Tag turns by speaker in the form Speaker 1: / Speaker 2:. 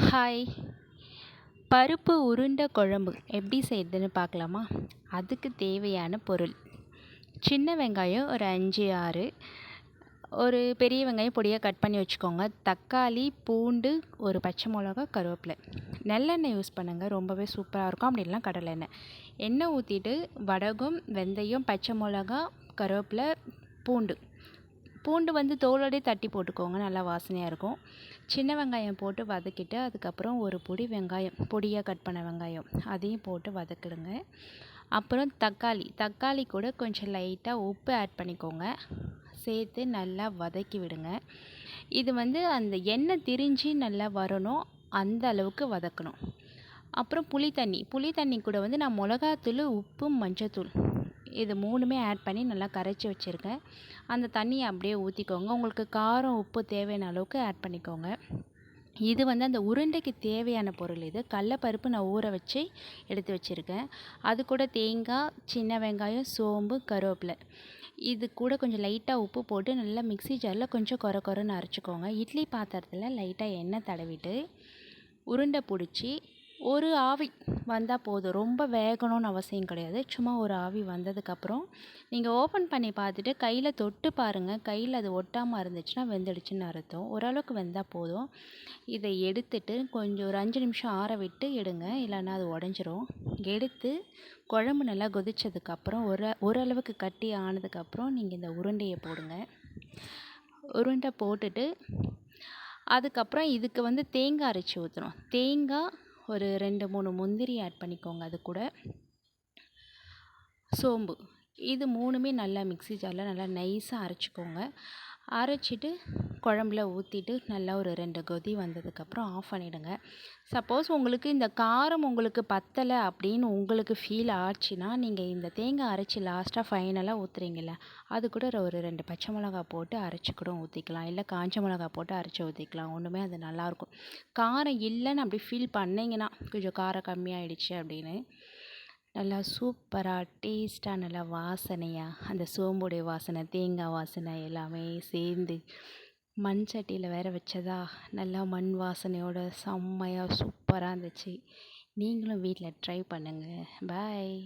Speaker 1: Hi பருப்பு உருண்டை குழம்பு எப்படி செய்யுதுன்னு பார்க்கலாமா? அதுக்கு தேவையான பொருள். சின்ன வெங்காயம் ஒரு அஞ்சு ஆறு. ஒரு பெரிய வெங்காயம் பொடியாக கட் பண்ணி வச்சுக்கோங்க. தக்காளி பூண்டு ஒரு பச்சை மிளகா கருவேப்பிலை. நல்லெண்ணெய் யூஸ் பண்ணுங்கள் ரொம்பவே சூப்பராக இருக்கும். அப்படி கடலை எண்ணெய். எண்ணெய் ஊற்றிட்டு வடகம் வெந்தயம் பச்சை மிளகா கருவேப்பிலை பூண்டு. பூண்டு வந்து தோலோடே தட்டி போட்டுக்கோங்க. நல்லா வாசனையாக இருக்கும். சின்ன வெங்காயம் போட்டு வதக்கிட்டு அதுக்கப்புறம் ஒரு பொடி வெங்காயம் பொடியாக கட் பண்ண வெங்காயம் அதையும் போட்டு வதக்கிடுங்க. அப்புறம் தக்காளி தக்காளி கூட கொஞ்சம் லைட்டாக உப்பு ஆட் பண்ணிக்கோங்க. சேர்த்து நல்லா வதக்கி விடுங்க. இது வந்து அந்த எண்ணெய் திரிஞ்சு நல்லா வரணும். அந்த அளவுக்கு வதக்கணும். அப்புறம் புளி தண்ணி புளி தண்ணி கூட வந்து நான் மிளகாத்தூள் உப்பு மஞ்சத்தூள் இது மூணுமே ஆட் பண்ணி நல்லா கரைச்சி வச்சுருக்கேன். அந்த தண்ணியை அப்படியே ஊற்றிக்கோங்க உங்களுக்கு காரம் உப்பு தேவையான அளவுக்கு ஆட் பண்ணிக்கோங்க. இது வந்து அந்த உருண்டைக்கு தேவையான பொருள் இது. கடலப்பருப்பு நான் ஊற வச்சு எடுத்து வச்சுருக்கேன். அது கூட தேங்காய் சின்ன வெங்காயம் சோம்பு கருவேப்பிலை. இது கூட கொஞ்சம் லைட்டாக உப்பு போட்டு நல்லா மிக்ஸி ஜாரில் கொஞ்சம் கொர கொரன்னு அரைச்சிக்கோங்க. இட்லி பாத்திரத்தில் லைட்டாக எண்ணெய் தடவிட்டு உருண்டை பிடிச்சி ஒரு ஆவி வந்தால் போதும். ரொம்ப வேகணும்னு அவசியம் கிடையாது. சும்மா ஒரு ஆவி வந்ததுக்கப்புறம் நீங்கள் ஓப்பன் பண்ணி பார்த்துட்டு கையில் தொட்டு பாருங்கள் கையில் அது ஒட்டாமல் இருந்துச்சுன்னா வெந்துடுச்சுன்னு அர்த்தம். ஓரளவுக்கு வெந்தால் போதும். இதை எடுத்துட்டு கொஞ்சம் ஒரு அஞ்சு நிமிஷம் ஆற விட்டு எடுங்க. இல்லைன்னா அது உடஞ்சிரும். எடுத்து குழம்பு நல்லா கொதிச்சதுக்கப்புறம் ஒரு ஓரளவுக்கு கட்டி ஆனதுக்கப்புறம் நீங்கள் இந்த உருண்டையை போடுங்க. உருண்டை போட்டுட்டு அதுக்கப்புறம் இதுக்கு வந்து தேங்காய் அரைச்சி ஊற்றணும் தேங்காய் ஒரு ரெண்டு மூணு முந்திரி ஆட் பண்ணிக்கோங்க அது கூட. சோம்பு. இது மூணுமே நல்லா மிக்ஸி ஜாரில் நல்லா நைஸாக அரைச்சிக்கோங்க. அரைச்சிட்டு குழம்புல ஊற்றிட்டு நல்லா ஒரு ரெண்டு கொதி வந்ததுக்கப்புறம் ஆஃப் பண்ணிவிடுங்க சப்போஸ் உங்களுக்கு இந்த காரம் உங்களுக்கு பத்தலை அப்படின்னு உங்களுக்கு ஃபீல் ஆச்சுன்னா நீங்கள் இந்த தேங்காய் அரைச்சி லாஸ்ட்டாக ஃபைனலாக ஊற்றுறீங்கள்ல அது கூட ஒரு ரெண்டு பச்சை மிளகா போட்டு அரைச்சி கூட ஊற்றிக்கலாம் இல்லை காஞ்ச மிளகா போட்டு அரைச்சி ஊற்றிக்கலாம் ஒன்றுமே அது நல்லாயிருக்கும் காரம் இல்லைன்னு அப்படி ஃபீல் பண்ணிங்கன்னா கொஞ்சம் காரம் கம்மியாயிடுச்சு அப்படின்னு நல்லா சூப்பராக டேஸ்ட்டாக நல்லா வாசனையாக அந்த சோம்புடைய வாசனை தேங்காய் வாசனை எல்லாமே சேர்ந்து மண் சட்டியில் வேற வச்சதா நல்லா மண் வாசனையோட செம்மையாக சூப்பராக இருந்துச்சு. நீங்களும் வீட்டில் ட்ரை பண்ணுங்கள் பாய்.